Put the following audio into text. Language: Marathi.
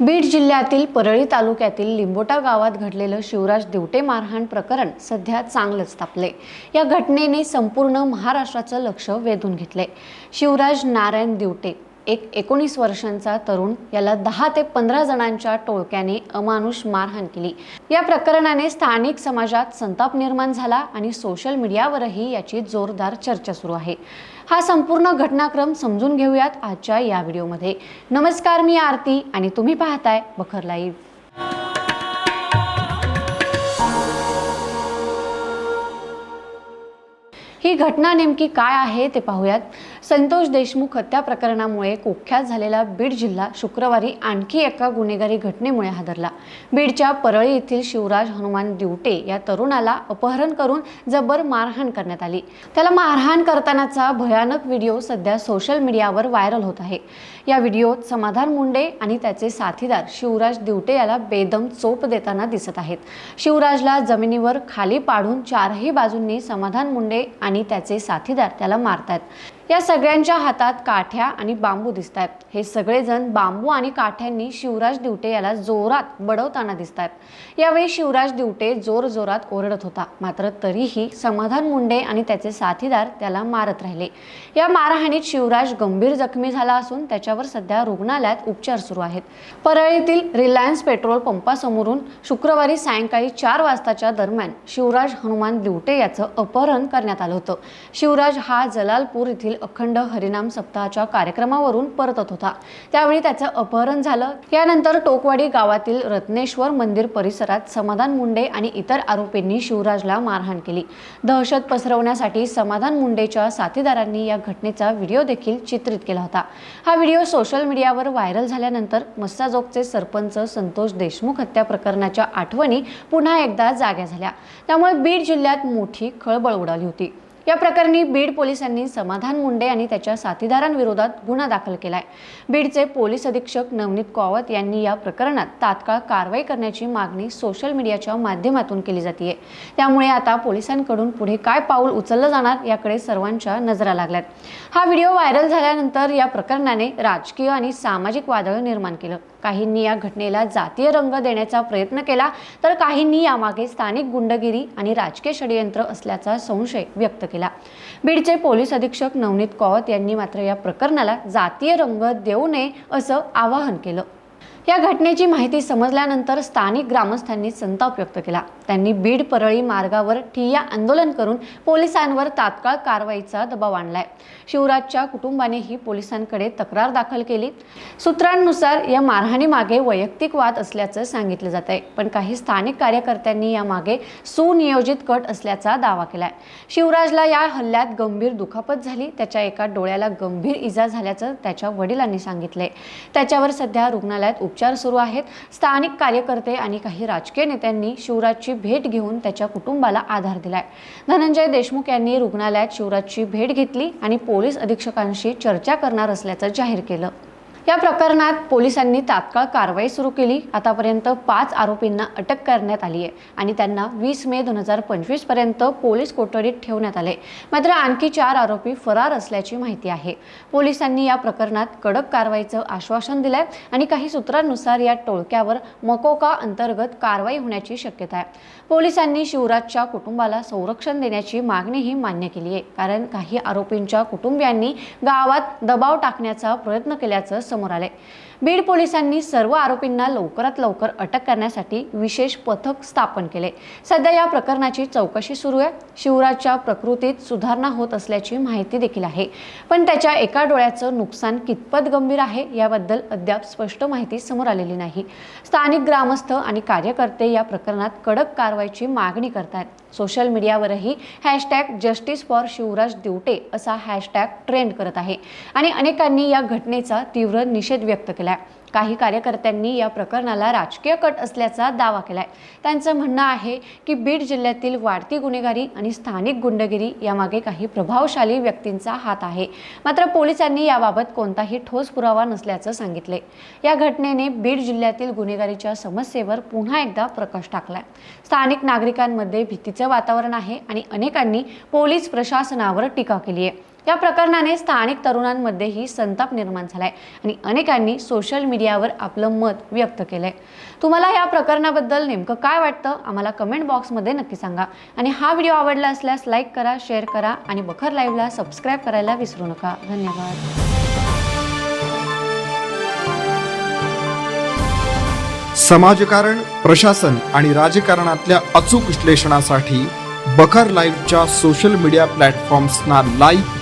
बीड जिल्ह्यातील परळी तालुक्यातील लिंबोटा गावात घडलेलं शिवराज दिवटे मारहाण प्रकरण सध्या चांगलंच तापले या घटनेने संपूर्ण महाराष्ट्राचं लक्ष वेधून घेतले शिवराज नारायण दिवटे एक एकोणीस वर्षांचा तरुण याला दहा ते पंधरा जणांच्या टोळक्याने अमानुष मारहाण केली. या प्रकरणाने स्थानिक समाजात संताप निर्माण झाला आणि सोशल मीडियावरही याची जोरदार चर्चा सुरू आहे. हा संपूर्ण घटनाक्रम समजून घेऊयात आजच्या या व्हिडिओमध्ये. नमस्कार मी आरती आणि तुम्ही पाहताय बखर लाईव्ह. ही घटना नेमकी काय आहे ते पाहूयात. संतोष देशमुख हत्या प्रकरणामुळे कुख्यात झालेला बीड जिल्हा शुक्रवारी आणखी एका गुन्हेगारी घटनेमुळे हादरला. बीडच्या परळी येथील शिवराज हनुमान दिवटे या तरुणाला अपहरण करून जबर मारहाण करण्यात आली. त्याला मारहाण करतानाचा भयानक व्हिडिओ सध्या सोशल मीडियावर व्हायरल होत आहे. या व्हिडिओत समाधान मुंडे आणि त्याचे साथीदार शिवराज दिवटे याला बेदम चोप देताना दिसत आहेत. शिवराजला जमिनीवर खाली पाडून चारही बाजूंनी समाधान मुंडे आणि त्याचे साथीदार त्याला मारतात या सगळ्यांच्या हातात काठ्या आणि बांबू दिसत आहेत हे सगळेजण बांबू आणि काठ्यांनी शिवराज दिवटे याला जोरात बडवताना दिसत आहेत यावेळी शिवराज दिवटे जोर जोरात ओरडत होता. मात्र तरीही समाधान मुंडे आणि त्याचे साथीदार त्याला मारत राहिले. या मारहाणीत शिवराज गंभीर जखमी झाला असून त्याच्यावर सध्या रुग्णालयात उपचार सुरू आहेत. परळीतील रिलायन्स पेट्रोल पंपासमोरून शुक्रवारी सायंकाळी चार वाजताच्या दरम्यान शिवराज हनुमान दिवटे याचं अपहरण करण्यात आलं होतं. शिवराज हा जलालपूर येथील अखंड हरिनाम सप्ताहाच्या कार्यक्रमावरून परतत होता. त्यावेळी त्याचं अपहरण झालं. यानंतर टोकवाडी गावातील रत्नेश्वर मंदिर परिसरात समाधान मुंडे आणि इतर आरोपींनी शिवराजला मारहाण केली. दहशत पसरवण्यासाठी समाधान मुंडेच्या साथीदारांनी या घटनेचा व्हिडिओ देखील चित्रित केला होता. हा व्हिडिओ सोशल मीडियावर व्हायरल झाल्यानंतर मस्साजोगचे सरपंच संतोष देशमुख हत्या प्रकरणाच्या आठवणी पुन्हा एकदा जाग्या झाल्या. त्यामुळे बीड जिल्ह्यात मोठी खळबळ उडाली होती. या प्रकरणी बीड पोलिसांनी समाधान मुंडे आणि त्याच्या साथीदारांविरोधात गुन्हा दाखल केला आहे बीडचे पोलीस अधीक्षक नवनीत कॉवत यांनी या प्रकरणात तात्काळ कारवाई करण्याची मागणी सोशल मीडियाच्या माध्यमातून केली जाते त्यामुळे आता पोलिसांकडून पुढे काय पाऊल उचललं जाणार याकडे सर्वांच्या नजरा लागल्यात. हा व्हिडिओ व्हायरल झाल्यानंतर या प्रकरणाने राजकीय आणि सामाजिक वादळ निर्माण केलं. काहींनी या घटनेला जातीय रंग देण्याचा प्रयत्न केला तर काहींनी यामागे स्थानिक गुंडगिरी आणि राजकीय षडयंत्र असल्याचा संशय व्यक्त केला. बीडचे पोलीस अधीक्षक नवनीत कौत यांनी मात्र या प्रकरणाला जातीय रंग देऊ नये असं आवाहन केलं. या घटनेची माहिती समजल्यानंतर स्थानिक ग्रामस्थांनी संताप व्यक्त केला. त्यांनी बीड परळी मार्गावर ठिय्या आंदोलन करून पोलिसांवर तात्काळ कारवाईचा दबाव आणलाय. शिवराजच्या कुटुंबानेही पोलिसांकडे तक्रार दाखल केली. सूत्रांनुसार या मारहाणीमागे वैयक्तिक वाद असल्याचं सांगितलं जात आहे पण काही स्थानिक कार्यकर्त्यांनी यामागे सुनियोजित कट असल्याचा दावा केलाय. शिवराजला या हल्ल्यात गंभीर दुखापत झाली. त्याच्या एका डोळ्याला गंभीर इजा झाल्याचं त्याच्या वडिलांनी सांगितलंय. त्याच्यावर सध्या रुग्णालयात उपचार सुरू आहेत. स्थानिक कार्यकर्ते आणि काही राजकीय नेत्यांनी शिवराजची भेट घेऊन त्याच्या कुटुंबाला आधार दिलाय. धनंजय देशमुख यांनी रुग्णालयात शिवराजची भेट घेतली आणि पोलीस अधीक्षकांशी चर्चा करणार असल्याचं जाहीर केलं. या प्रकरणात पोलिसांनी तात्काळ कारवाई सुरू केली. आतापर्यंत पाच आरोपींना अटक करण्यात आली आहे आणि त्यांना वीस मे दोन हजार पंचवीसपर्यंत पोलीस कोठडीत ठेवण्यात आले. मात्र आणखी चार आरोपी फरार असल्याची माहिती आहे. पोलिसांनी या प्रकरणात कडक कारवाईचं आश्वासन दिलंय आणि काही सूत्रांनुसार या टोळक्यावर मकोका अंतर्गत कारवाई होण्याची शक्यता आहे. पोलिसांनी शिवराजच्या कुटुंबाला संरक्षण देण्याची मागणीही मान्य केली आहे कारण काही आरोपींच्या कुटुंबियांनी गावात दबाव टाकण्याचा प्रयत्न केल्याचं समोर आले. बीड पोलिसांनी सर्व आरोपींना लवकरात लवकर अटक करण्यासाठी विशेष पथक स्थापन केले. सध्या या प्रकरणाची चौकशी सुरू आहे. शिवराजच्या प्रकृतीत सुधारणा होत असल्याची माहिती देखील आहे. पण त्याच्या एका डोळ्याचं नुकसान कितपत गंभीर आहे याबद्दल अद्याप स्पष्ट माहिती समोर आलेली नाही. स्थानिक ग्रामस्थ आणि कार्यकर्ते या प्रकरणात कडक कारवाईची मागणी करतात social मीडियावरही hashtag justice for Shivraj Divte असा हॅशटॅग ट्रेंड करत आहे. आणि अनेकांनी या घटनेचा तीव्र निषेध व्यक्त केला काही कार्यकर्त्यांनी या प्रकरणाला राजकीय कट असल्याचा दावा केलाय. त्यांचं म्हणणं आहे की बीड जिल्ह्यातील वाढती गुन्हेगारी आणि स्थानिक गुंडगिरी यामागे काही प्रभावशाली व्यक्तींचा हात आहे. मात्र पोलिसांनी याबाबत कोणताही ठोस पुरावा नसल्याचं सांगितले या घटनेने बीड जिल्ह्यातील गुन्हेगारीच्या समस्येवर पुन्हा एकदा प्रकाश टाकलाय. स्थानिक नागरिकांमध्ये भीतीचं वातावरण आहे आणि अनेकांनी पोलीस प्रशासनावर टीका केली आहे या प्रकरणाने स्थानिक तरुणांमध्येही संताप निर्माण झालाय आणि अनेकांनी सोशल मीडियावर आपलं मत व्यक्त केलंय. तुम्हाला या प्रकरणाबद्दल नेमकं काय वाटतं? आम्हाला कमेंट बॉक्समध्ये नक्की सांगा. आणि हा व्हिडिओ आवडला असल्यास लाईक करा शेअर करा आणि बखर लाईव्हला सबस्क्राईब करायला विसरू नका. धन्यवाद. समाजकारण प्रशासन आणि राजकारणातल्या अचूक विश्लेषणासाठी बखर लाईव्हच्या सोशल मीडिया प्लॅटफॉर्म्सना लाईक